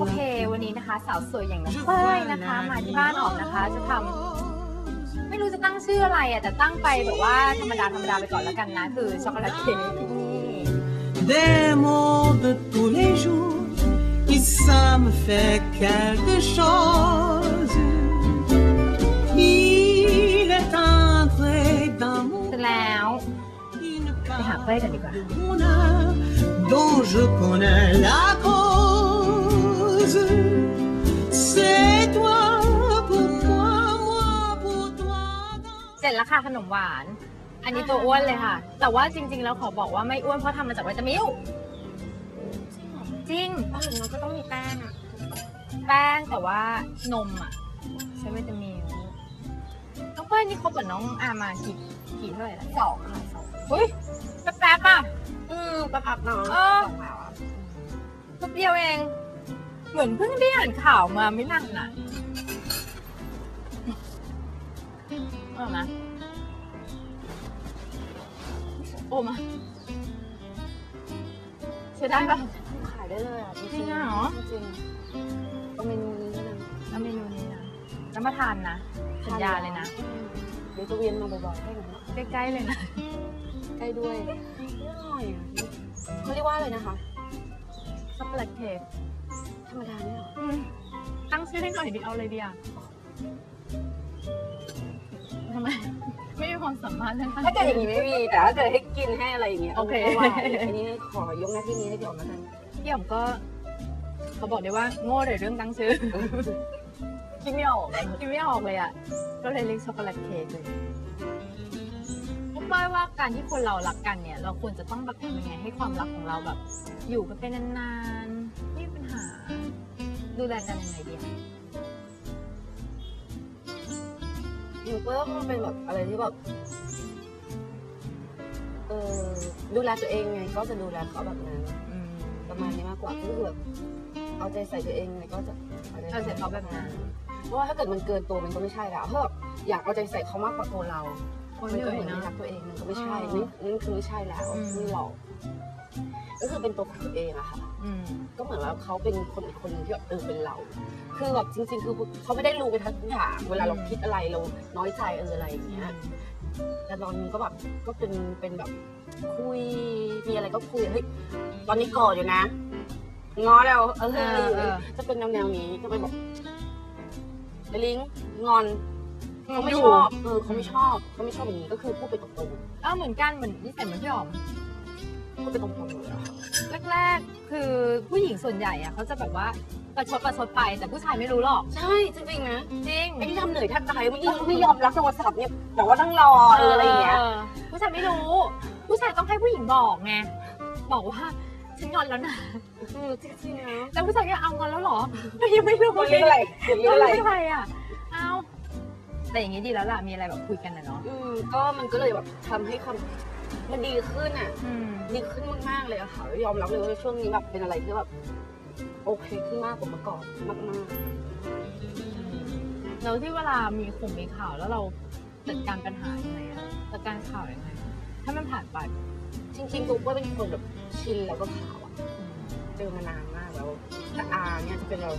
โอเค วันนี้นะคะ สาวสวยอย่างน้องเป้ยนะคะ มาที่บ้านออกนะคะ จะทำไม่รู้จะตั้งชื่ออะไรอะแต่ตั้งไปแบบว่าธรรมดาธรรมดาไปก่อนแล้วกันนะ คือช็อกโกแลตเค้ก des mots de tous les jours et ça me fait quelque chose. Il est entré dans mon เสร็จแล้วไปหาเป้ยกันดีกว่า dont je connais la ร็จแล้วค่ะขนมหวาน อันนี้ตัวอ้วนเลยค่ะ แต่ว่าจริง ๆ แล้วขอบอกว่าไม่อ้วนเพราะทำมาจากวิตามิลจริงเออมันก็ต้องมีแป้งอะแป้งแต่ว่านมอะใช้วิตามิลน้องเป้ยนี่คบกับน้องอามากี่กี่เท่าไหร่ละสองค่ะสองเฮ้ยแป๊บๆอะ อืมประพับน้องเออ สองแล้วอะแป๊บเดียวเอง เหมือนเพิ่งได้อ่านข่าวมาไม่นานนะเอานะ โอ้มาใช้ได้ปะ ขายได้เลยอะจจริริงงเหรอ จริงๆเอาเมนูนี้นะแล้วเมนูนี้นะแล้วมาทานนะสัญญาเลยนะอืมเดี๋ยวจะเวียนมาบ่อยๆให้หนูใกล้ๆเลยนะ ใกล้ด้วยอร่อยอะเขาเรียกว่าอะไรนะคะ ช็อกโกแลตเค้กธรรมดาเนี่ยเหรออืมตั้งชื่อให้หน่อยดิเอาเลยดีอะทำไม ไม่มีความสามารถเรื่องถ้าเกิดอย่างนี้ไม่มี แต่ถ้าเกิดให้กินให้อะไรอย่างเงี้ยโอเคไม่ว่าอันนี้ขอยกหน้าที่นี้ให้พี่ออมแล้วกันพี่อ๋อมก็เขาบอกได้ว่าโง่เลยเรื่องตั้งชื่อคิดไม่ออกคิดไม่ออกเลยอะ ก็เลยเรียกช็อกโกแลตเค้กเลยผมว่าว่าการที่คนเรารักกันเนี่ย เราควรจะต้องแบบทำยังไงให้ความรักของเราแบบ อยู่กันเป็นนานๆไม่มีปัญหา ดูแลกันยังไงดีอะ หนูก็ว่ามันเป็นแบบอะไรที่แบบเออดูแลตัวเองไงก็จะดูแลเขาแบบนั้นอืมประมาณนี้มากกว่าก็คือแบบเอาใจใส่ตัวเองไงก็จะเอาใจเขาแบบนั้นเพราะว่าถ้าเกิดมันเกินตัวมันก็ไม่ใช่แล้วถ้าแบบอยากเอาใจใส่เขามากกว่าตัวเราคนมันเหก็นื่อเหยมือนเนไม่รัอะกตัวเองมันก็ไม่ใช่อืนี่มนี่คือไม่ใช่แล้วอืมนี่หลอกก็คือเป็นตัวของตัวเองอะค่ะ อืม ก็เหมือนว่าเขาเป็นคนอีกคนหนึงที่แบบเออเป็นเรา คือแบบจริง ๆ คือเขาไม่ได้รู้ไปทั้งทุกอย่างเวลาเราคิดอะไรเราน้อยใจเอออะไรอย่างเงี้ยแต่ตอนนี้ก็แบบก็เป็นเป็นแบบคุยมีอะไรก็คุยเฮ้ยตอนนี้โกรธอยู่นะง้อแล้วเออเออเออ จะเป็นแนวแนวๆนี้จะเป็นแบบไปลิงก์งอนเขาไม่อยู่ชอบเออเขาไม่ชอบเขาไม่ชอบอย่างนี้ก็คือพูดไปตรงเออเหมือนกันเหมือนนิสัยเหมือนพี่อ๋อม ๆพูดไปตรงๆเลยอะค่ะแรกๆ คือผู้หญิงส่วนใหญ่อะเขาจะแบบว่าประชดประชดไปแต่ผู้ชายไม่รู้หรอก ใช่จริงๆนะจริงไอ้ที่ทำเหนื่อยแทบตายไม่ยอมไม่ยอมรับโทรศัพท์เนี่ยแต่ว่าต้องรอเอออะไรอย่างเงี้ยผู้ชายไม่รู้ ผู้ชายต้องให้ผู้หญิงบอกไงบอกว่าฉันงอนแล้วนะเออจริงๆนะแล้วผู้ชายก็เอางอนแล้วเหรอยังไม่รู้คนเรียกอะไรคนเรียกเออะไรอใครอะเอาแต่อย่างนี้ดีแล้วล่ะมีอะไรแบบคุยกันนะเนาะอืมก็มันก็เลยแบบทำให้ความ มันดีขึ้นอะ อืม ดีขึ้นมากๆเลยอะค่ะยอมรับเลยว่าช่วงนี้แบบเป็นอะไรที่แบบโอเคขึ้นมากกว่าเมื่อก่อนมากแล้วที่เวลามีข่งมีข่าวแล้วเราจัดการปัญหายังไงอะจัดการข่าวยังไงถ้ามันผ่านไปๆจริงๆกูก็เป็นคนแบบชินแล้วก็ข่าวอะเจอมานานมากแล้วแต่อาเนี่ยจะเป็นเรา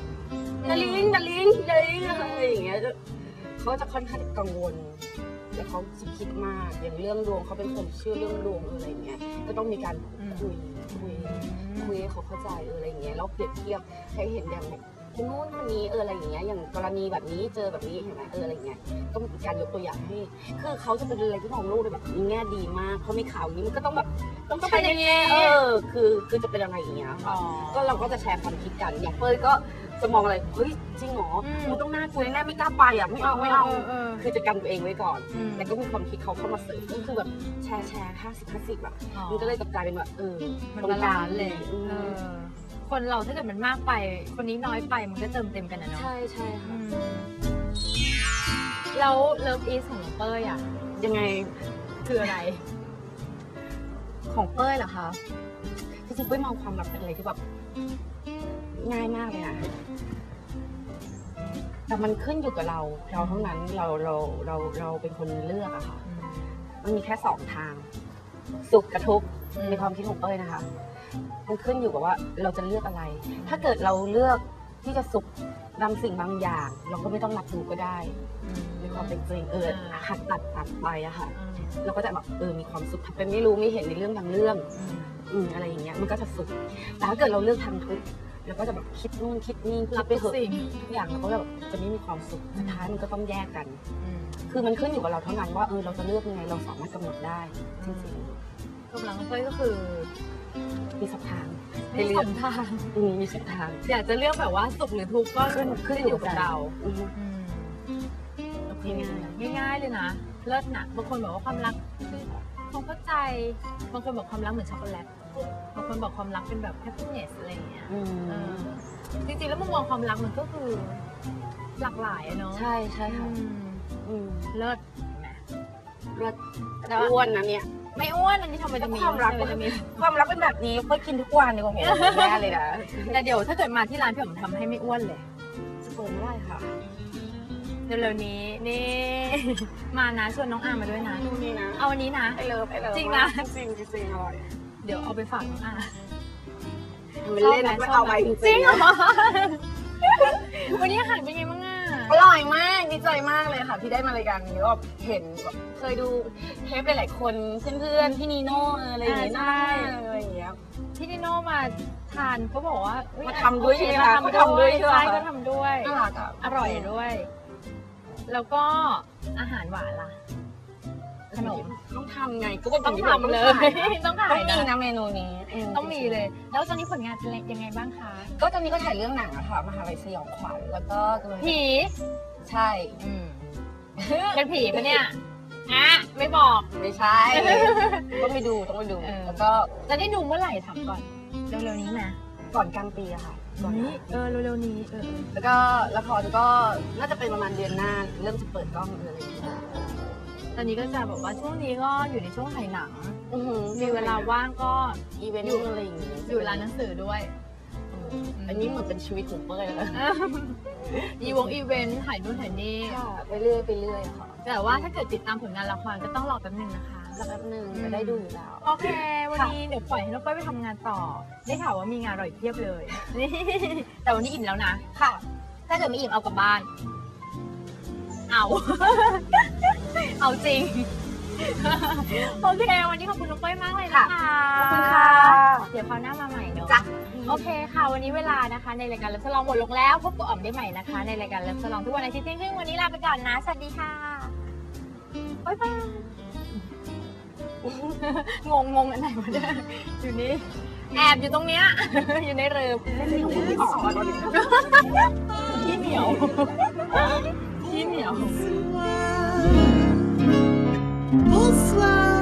ดาลิงดาลิงดาลิงอะไรอย่างเงี้ยจะเขาจะค่อนข้างกังวล แล้วเขาจะคิดมาก อย่างเรื่องดวงเขาเป็นคนเชื่อเรื่องดวงเอออะไรอย่างเงี้ย ก็ต้องมีการคุยคุยคุยให้เขาเข้าใจเอออะไรอย่างเงี้ยแล้วเปรียบเทียบให้เห็นอย่างแบบคนนู้นคนนี้เอออะไรอย่างเงี้ยอย่างกรณีแบบนี้เจอแบบนี้เห็นไหมเอออะไรอย่างเงี้ยก็มีการยกตัวอย่างให้คือเขาจะเป็นอะไรที่มองโลกในแบบมีแง่ดีมากเขามีข่าวนี้มันก็ต้องแบบต้องก็เป็นอย่างนี้เออคือคือจะเป็นอะไรอย่างเงี้ยอ๋อก็เราก็จะแชร์ความคิดกันอย่างเป้ยก็ จะมองอะไร เฮ้ย จริงเหรออืม มันต้องน่ากลัวแน่ๆไม่กล้าไปอะ ไม่เอาไม่เอาเออคือจะกันตัวเองไว้ก่อนอืมแต่ก็มีความคิดเขาเข้ามาเสริมก็คือแบบแชร์แชร์ห้าสิบห้าสิบอะมันก็เลยกลายเป็นแบบเออมันตรงบากลาลางนซ์เลยอืมเออคนเราถ้าเกิดมันมากไป คนนี้น้อยไปมันก็เติมเต็มกันนะเนาะใช่ใช่อืค่ะ มแล้วเลิฟอีสของน้องเป้ยอะ ยังไง คืออะไร ของเป้ยเหรอคะจริงๆเป้ยมองความรักเป็นอะไรที่แบบ ง่ายมากเลยนะแต่มันขึ้นอยู่กับเรา เราเท่านั้นเราเราเราเราเป็นคนเลือกอะค่ะ มันมีแค่สองทาง สุขกับทุกข์อืมในความคิดของเป้ยนะคะ มันขึ้นอยู่กับว่าเราจะเลือกอะไร ถ้าเกิดเราเลือกที่จะสุขบางสิ่งบางอย่าง เราก็ไม่ต้องรับรู้ก็ได้ในความเป็นจริงเออหักตัดตัดไปอะค่ะเราก็จะแบบเออมีความสุขถ้าเป็นไม่รู้ไม่เห็นในเรื่องบางเรื่อง อืมอะไรอย่างเงี้ยมันก็จะสุขแต่ถ้าเกิดเราเลือกทางทุกข์ เราก็จะแบบคิดนู่นคิดนี่คิรัดบไปทุกเถอะสิ่งทุกอย่างเราก็แบบจะไม่มีความสุขสุดท้ายมันก็ต้องแยกกันอืมคือมันขึ้นอยู่กับเราเท่านั้นว่าเออเราจะเลือกยังไงเราสามารถกำหนดได้จริงกำลังเป้ยก็คือๆมีสักทางให้เลือกทางอืมมีสักทาง อยากจะเลือกแบบว่าสุขหรือทุกข์ก็ขึ้นขึ้นอยู่กับเราอืมง่ายง่ายๆเลยนะ เลิศนะบางคนบอกว่าความรักคือความเข้าใจ บางคนบอกความรักเหมือนช็อกโกแลตบาง คนบอกความรักเป็นแบบ happiness อะไรอย่างเงี้ยอืเอมอจริงๆแล้วมุมมองความรักมันก็คือหลากหลายอะเนาะใช่ใช่อืค่ะมอืมเลิศเห็นไหมเลือดแต่ว่า อ้วนนะเนี่ย ไม่อ้วนอันนี้ทำไมจะมีความรัก ทำไมจะมี ความรักเป็นแบบนี้เพื่อกินทุกวันดีกว่าผมแย่เลยนะแต่เดี๋ยวถ้าเกิดมาที่ร้านพี่ผมทำให้ไม่อ้วนเลย จะเปิดไม่ได้ค่ะเร็วๆนี้นี่ มานะชวนน้องอามาด้วยนะ ดูนี่นะเอาวันนี้นะ ไอเลิฟไอเลิฟจริงนะ จริงจริงอร่อยเดี๋ยวเอาไปฝากน้องอามันเล่นนะไม่เอาไปจจริริงงเหรๆอวันนี้อาหารเป็นไงบ้างอะอร่อยมากดีใจมากเลยค่ะ ที่ได้มารายการนี้ก็เห็นแบบเคยดูเทปหลายๆคนเพื่อนๆพี่นีโน่อะไรอย่างเงี้ยอ่าใช่น่าอะไรอย่างเงี้ยที่นิโน่มาทานเขาบอกว่าอุ๊มาทำด้วยใช่ไหมคะมาเขาทำด้วยใช่ไหมใช่คะก็ทำด้วยน่ารักอะอร่อยด้วย แล้วก็อาหารหวานล่ะ ขนมต้องทำไงก็เป็นต้องสิ่ที่ราทำเลยต้องต้ถ่าองยมีนะนะเมนูนี้ต้องมีเลย แล้วตอนนี้ผลงานเป็นยังไงบ้างคะก็ตอนนี้ก็ถ่ายเรื่องหนังอะค่ะมหาลัยสยองขวัญแล้วก็กำลังผีใช่อืมเป็นผีปะเนี่ยอะไม่บอกไม่ใช่ต้องไปดูต้องไปดูเออแล้วก็จะได้ดูเมื่อไหร่ถามก่อนเร็วๆนี้นะก่อนกลางปีอะค่ะก่อนกลางนี่ปีเออเร็วๆนี้เออแล้วก็ละครก็น่าจะเป็นประมาณเดือนหน้าเริ่มจะเปิดกล้องเลย อะไรอย่างเงี้ยตอนนี้ก็จะบอกว่าช่วงนี้ก็อยู่ในช่วงถ่ายหนัง อื้อหือมีเวลาว่างก็อีเวนต์อยู่อะไรอย่างเงี้ยอยู่ร้านหนังสือด้วย อันนี้เหมือนเป็นชีวิตของเป้ยแล้วอีวงอีเวนต์ถ่ายนู่นถ่ายนี่ไปเรื่อยไปเรื่อยอะค่ะแต่ว่าถ้าเกิดติดตามผลงานละครก็ต้องรอแป๊บนึงนะคะ สักแป๊บหนึงจะได้ดูอยู่แล้ว โอเค วันนี้เดี๋ยวปล่อยให้น้องเป้ยไปทำงานต่อ ได้ข่าวว่ามีงานอร่อยเพียบเลย นี่ แต่วันนี้อิ่มแล้วนะ ค่ะ ถ้าเกิดไม่อิ่มเอากลับบ้าน เอา เอาจริง โอเค วันนี้ขอบคุณน้องเป้ยมากเลยนะคะขอบคุณค่ะ เดี๋ยวคราวหน้ามาใหม่เนอะจ้ะ โอเคค่ะ วันนี้เวลานะคะ ในรายการเลิฟสลองหมดลงแล้วพบกับอ๋อมได้ใหม่นะคะ ในรายการเลิฟสลองทุกวันอาทิตย์เที่ยงครึ่งวันนี้ลาไปก่อนนะ สวัสดีค่ะบ๊ายบายงงงงอันไหนวะเนี่ยอยู่นี่ แอบอยู่ตรงเนี้ย อยู่ในเรือขี้เหนียวขี้เหนียว Bonsoir.